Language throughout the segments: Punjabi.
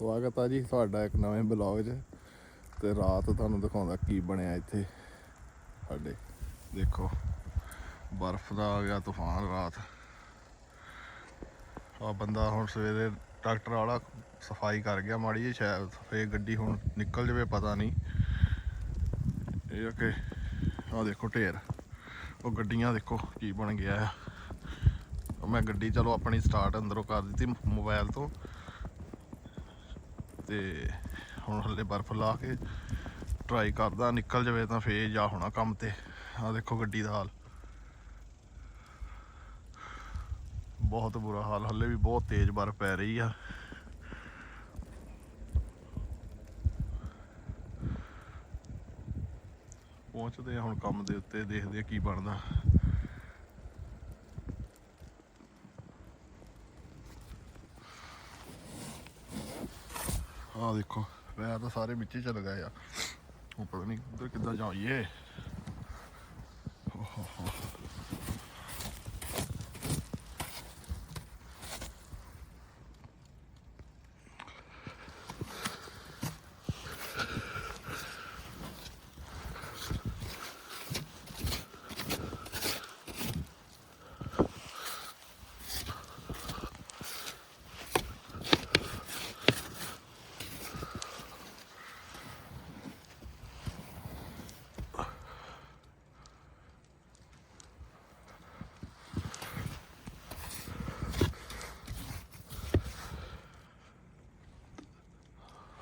ਸਵਾਗਤ ਆ ਜੀ ਤੁਹਾਡਾ ਇੱਕ ਨਵੇਂ ਬਲੌਗ 'ਚ ਤੇ ਰਾਤ ਤੁਹਾਨੂੰ ਦਿਖਾਉਂਦਾ ਕੀ ਬਣਿਆ ਇੱਥੇ। ਸਾਡੇ ਦੇਖੋ, ਬਰਫ਼ ਦਾ ਆ ਗਿਆ ਤੂਫਾਨ ਰਾਤ। ਆ ਬੰਦਾ ਹੁਣ ਸਵੇਰੇ ਟਰੈਕਟਰ ਵਾਲਾ ਸਫ਼ਾਈ ਕਰ ਗਿਆ ਮਾੜੀ ਜਿਹੀ, ਸ਼ਾਇਦ ਫੇਰ ਗੱਡੀ ਹੁਣ ਨਿਕਲ ਜਾਵੇ, ਪਤਾ ਨਹੀਂ। ਇਹ ਕਿ ਆ ਦੇਖੋ ਢੇਰ। ਉਹ ਗੱਡੀਆਂ ਦੇਖੋ ਕੀ ਬਣ ਗਿਆ ਆ। ਉਹ ਮੈਂ ਗੱਡੀ ਚਲੋ ਆਪਣੀ ਸਟਾਰਟ ਅੰਦਰੋਂ ਕਰ ਦਿੱਤੀ ਮੋਬਾਈਲ ਤੋਂ। ਤੇ ਹੁਣ ਹੱਲੇ ਬਰਫ਼ ਲਾ ਕੇ ਟਰਾਈ ਕਰਦਾ, ਨਿਕਲ ਜਾਵੇ ਤਾਂ ਫੇਰ ਜਾ ਹੋਣਾ ਕੰਮ ਤੇ। ਆ ਦੇਖੋ ਗੱਡੀ ਦਾ ਹਾਲ। ਬਹੁਤ ਬੁਰਾ ਹਾਲ, ਹੱਲੇ ਵੀ ਬਹੁਤ ਤੇਜ਼ ਬਰਫ਼ ਪੈ ਰਹੀ ਆ। ਪਹੁੰਚਦੇ ਆ ਹੁਣ ਕੰਮ ਦੇ ਉੱਤੇ, ਦੇਖਦੇ ਆ ਕੀ ਬਣਦਾ। ਆ ਦੇਖੋ ਪੈਰ ਤਾਂ ਸਾਰੇ ਵਿੱਚ ਹੀ ਚਲ ਗਏ ਆ। ਉਹ ਪਤਾ ਨਹੀਂ ਕਿੱਧਰ ਕਿੱਦਾਂ ਜਾਈਏ। ਓਹੋ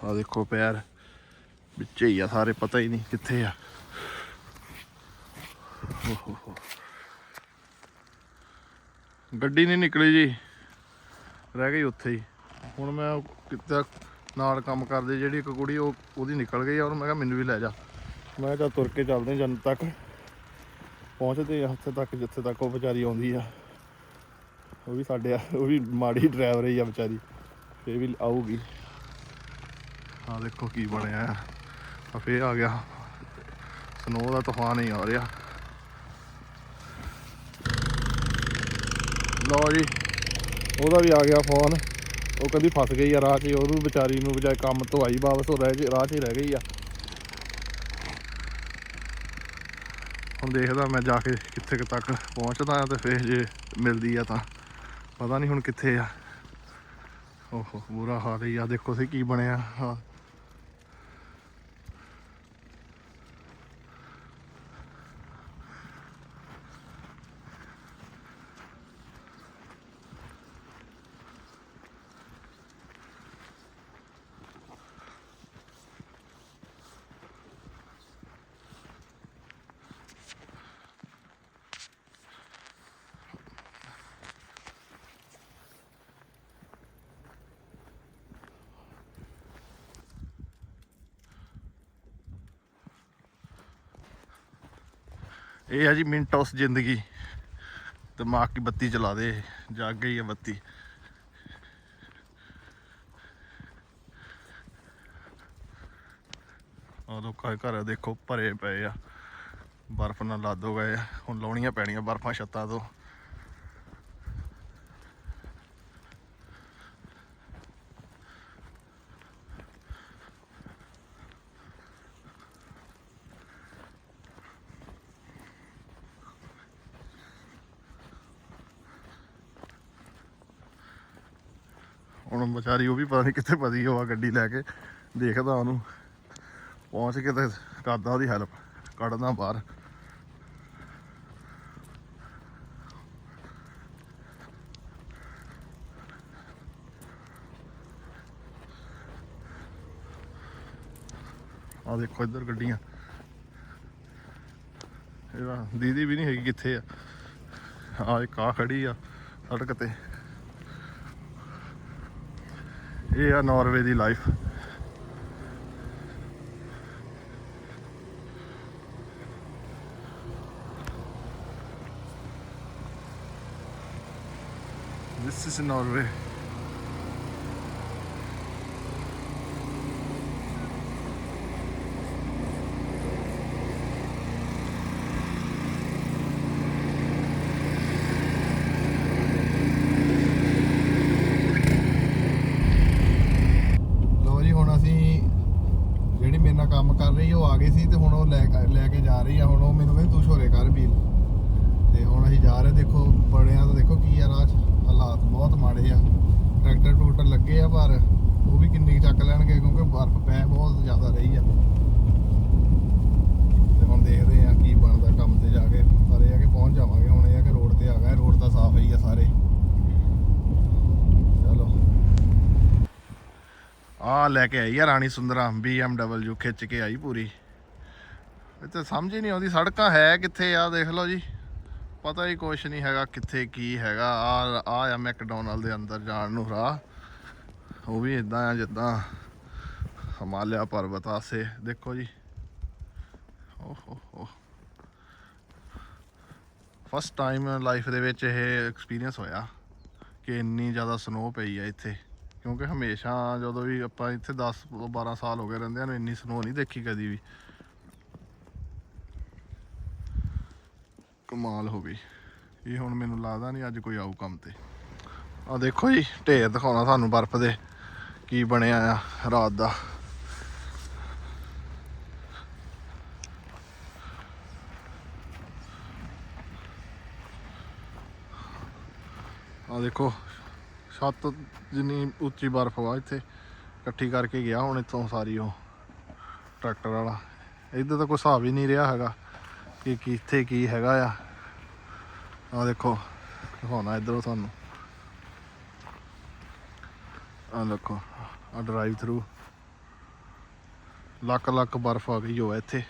ਆ ਦੇਖੋ ਪੈਰ। ਵਿੱਚ ਹੀ ਆ, ਸਾਰੇ ਪਤਾ ਹੀ ਨਹੀਂ ਕਿੱਥੇ ਆ। ਗੱਡੀ ਨਹੀਂ ਨਿਕਲੀ ਜੀ। ਰਹਿ ਗਈ ਉੱਥੇ ਹੀ। ਹੁਣ ਮੈਂ ਕਿੱਦਾਂ ਨਾਲ ਕੰਮ ਕਰਦੇ, ਜਿਹੜੀ ਇੱਕ ਕੁੜੀ ਉਹ ਉਹਦੀ ਨਿਕਲ ਗਈ ਆ, ਉਹਨੂੰ ਮੈਂ ਕਿਹਾ ਮੈਨੂੰ ਵੀ ਲੈ ਜਾ। ਮੈਂ ਕਿਹਾ ਤੁਰ ਕੇ ਚੱਲਦੇ ਜਨ ਤੱਕ। ਪਹੁੰਚਦੇ ਆ ਉੱਥੇ ਤੱਕ, ਜਿੱਥੇ ਤੱਕ ਉਹ ਵਿਚਾਰੀ ਆਉਂਦੀ ਆ। ਉਹ ਵੀ ਸਾਡੇ ਆ, ਉਹ ਵੀ ਮਾੜੀ ਡਰਾਈਵਰ ਹੀ ਆ ਵਿਚਾਰੀ। ਇਹ ਵੀ ਆਊਗੀ। ਆ ਦੇਖੋ ਕੀ ਬਣਿਆ। ਆ ਆ ਫੇਰ ਆ ਗਿਆ। ਸਨੋ ਦਾ ਤੂਫਾਨ ਹੀ ਆ ਰਿਹਾ। ਲਓ ਜੀ ਉਹਦਾ ਵੀ ਆ ਗਿਆ ਫੋਨ। ਉਹ ਕਹਿੰਦੀ ਫਸ ਗਈ ਆ ਰਾਹ 'ਚ ਹੀ, ਉਹਨੂੰ ਵਿਚਾਰੀ ਨੂੰ ਬਜਾਏ ਕੰਮ ਤੋਂ ਆਈ ਵਾਪਸ ਉਹ ਰਹਿ ਗਈ ਰਾਹ 'ਚ ਹੀ ਰਹਿ ਗਈ ਆ। ਹੁਣ ਦੇਖਦਾ ਮੈਂ ਜਾ ਕੇ ਕਿੱਥੇ ਤੱਕ ਪਹੁੰਚਦਾ ਆ ਤੇ ਫੇਰ ਜੇ ਮਿਲਦੀ ਆ ਤਾਂ। ਪਤਾ ਨਹੀਂ ਹੁਣ ਕਿੱਥੇ ਆ। ਓਹੋ ਬੁਰਾ ਹਾਲ ਹੀ ਆ। ਦੇਖੋ ਸੀ ਕੀ ਬਣਿਆ। ਇਹ ਹੈ ਜੀ ਮਿੰਟੋਸ ਜ਼ਿੰਦਗੀ। ਦਿਮਾਗ ਕੀ ਬੱਤੀ ਚਲਾ ਦੇ, ਜਾਗ ਗਈ ਹੈ ਬੱਤੀ। ਆ ਲੋਕਾਂ ਦੇ ਘਰ ਦੇਖੋ ਭਰੇ ਪਏ ਆ, ਬਰਫ਼ ਨਾਲ ਲਾਦੋ ਗਏ ਆ, ਹੁਣ ਲਾਉਣੀਆਂ ਪੈਣੀਆਂ ਬਰਫ਼ਾਂ ਛੱਤਾਂ ਤੋਂ। ਹੁਣ ਵਿਚਾਰੀ ਉਹ ਵੀ ਪਤਾ ਨਹੀਂ ਕਿੱਥੇ ਪਦੀ ਹੋਆ ਗੱਡੀ ਲੈ ਕੇ, ਦੇਖਦਾ ਉਹਨੂੰ। ਪਹੁੰਚ ਕੇ ਤੇ ਕਰਦਾ ਉਹਦੀ ਹੈਲਪ ਕੱਢਦਾ ਬਾਹਰ। ਆ ਦੇਖੋ ਇੱਧਰ ਗੱਡੀਆਂ। ਇਹਦਾ ਦੀਦੀ ਵੀ ਨਹੀਂ ਹੈਗੀ ਕਿੱਥੇ ਆ। ਆ ਇੱਕ ਆ ਖੜੀ ਆ ਸੜਕ ਤੇ। ਇਹ ਆ ਨਾਰਵੇ ਦੀ ਲਾਈਫ This is Norway. ਕੰਮ ਉਹ ਆ ਗਈ ਸੀ ਤੇ ਹੁਣ ਉਹ ਲੈ ਲੈ ਕੇ ਜਾ ਰਹੀ ਆ। ਹੁਣ ਉਹ ਮੈਨੂੰ ਕਹਿੰਦੀ, ਤੂੰ ਛੋਰੇ ਕਰ ਵੀਲ ਤੇ ਹੁਣ ਅਸੀਂ ਜਾ ਰਹੇ, ਦੇਖੋ, ਬੜਿਆਂ ਦਾ ਦੇਖੋ ਕੀ ਆ ਰਾਹ 'ਚ। ਹਾਲਾਤ ਬਹੁਤ ਮਾੜੇ ਆ। ਟਰੈਕਟਰ ਟੂਟਰ ਲੱਗੇ ਆ, ਪਰ ਉਹ ਵੀ ਕਿੰਨੀ ਕੁ ਚੱਕ ਲੈਣਗੇ, ਕਿਉਂਕਿ ਬਰਫ਼ ਪੈ ਬਹੁਤ ਜ਼ਿਆਦਾ ਰਹੀ ਆ। ਤੇ ਹੁਣ ਦੇਖਦੇ ਆ ਕੀ ਬਣਦਾ ਕੰਮ ਤੇ ਜਾ ਕੇ। ਪਰ ਇਹ ਆ ਕਿ ਪਹੁੰਚ ਜਾਵਾਂਗੇ, ਹੁਣ ਇਹ ਆ ਕਿ ਆ ਗਏ ਰੋਡ ਤਾਂ ਸਾਫ਼ ਹੀ ਆ ਸਾਰੇ ਚਲੋ ਆ ਲੈ ਕੇ ਆਈ ਆ, ਰਾਣੀ ਸੁੰਦਰਾ BMW ਖਿੱਚ ਕੇ ਆਈ ਪੂਰੀ। ਇੱਥੇ ਸਮਝ ਹੀ ਨਹੀਂ ਆਉਂਦੀ, ਸੜਕਾਂ ਹੈ ਕਿੱਥੇ ਆ, ਦੇਖ ਲਓ ਜੀ। ਪਤਾ ਹੀ ਕੁਛ ਨਹੀਂ ਹੈਗਾ ਕਿੱਥੇ ਕੀ ਹੈਗਾ। ਆ ਆ ਆ ਮੈਕਡੋਨਲਡ ਦੇ ਅੰਦਰ ਜਾਣ ਨੂੰ ਰਾਹ। ਉਹ ਵੀ ਇਦਾਂ ਆ, ਜਿੱਦਾਂ ਹਿਮਾਲਿਆ ਪਰਬਤ ਆਸੇ। ਦੇਖੋ ਜੀ। ਓਹ ਹੋ ਹੋ ਫਸਟ ਟਾਈਮ ਲਾਈਫ ਦੇ ਵਿੱਚ ਇਹ ਐਕਸਪੀਰੀਅੰਸ ਹੋਇਆ। ਕਿ ਇੰਨੀ ਜ਼ਿਆਦਾ ਸਨੋ ਪਈ ਆ ਇੱਥੇ। ਕਿਉਂਕਿ ਹਮੇਸ਼ਾ ਜਦੋਂ ਵੀ ਆਪਾਂ ਇੱਥੇ 10 12 ਸਾਲ ਹੋ ਗਏ ਰਹਿੰਦੇ ਨੂੰ ਇੰਨੀ ਸਨੋ ਨਹੀਂ ਦੇਖੀ ਕਦੀ ਵੀ। ਕਮਾਲ ਹੋ ਗਈ। ਇਹ ਹੁਣ ਮੈਨੂੰ ਲੱਗਦਾ ਨਹੀਂ ਅੱਜ ਕੋਈ ਆਊ ਕੰਮ ਤੇ। ਆ ਦੇਖੋ ਜੀ, ਢੇਰ ਦਿਖਾਉਣਾ ਤੁਹਾਨੂੰ ਬਰਫ਼ ਦੇ ਕੀ ਬਣਿਆ ਆ ਰਾਤ ਦਾ। ਆ ਦੇਖੋ ਛੱਤ ਜਿੰਨੀ ਉੱਚੀ ਬਰਫ਼ ਵਾ ਇੱਥੇ, ਇਕੱਠੀ ਕਰਕੇ ਗਿਆ ਹੁਣ ਇੱਥੋਂ ਸਾਰੀ ਉਹ ਟਰੈਕਟਰ ਵਾਲਾ। ਇੱਧਰ ਤਾਂ ਕੋਈ ਹਿਸਾਬ ਹੀ ਨਹੀਂ ਰਿਹਾ ਹੈਗਾ ਕਿ ਕਿੱਥੇ ਕੀ ਹੈਗਾ ਆ। ਆ ਦੇਖੋ, ਦਿਖਾਉਣਾ ਇੱਧਰੋਂ ਤੁਹਾਨੂੰ। ਆ ਦੇਖੋ ਆ ਡਰਾਈਵ ਥਰੂ ਲੱਕ ਲੱਕ ਬਰਫ਼ ਆ ਗਈ ਹੋ ਇੱਥੇ।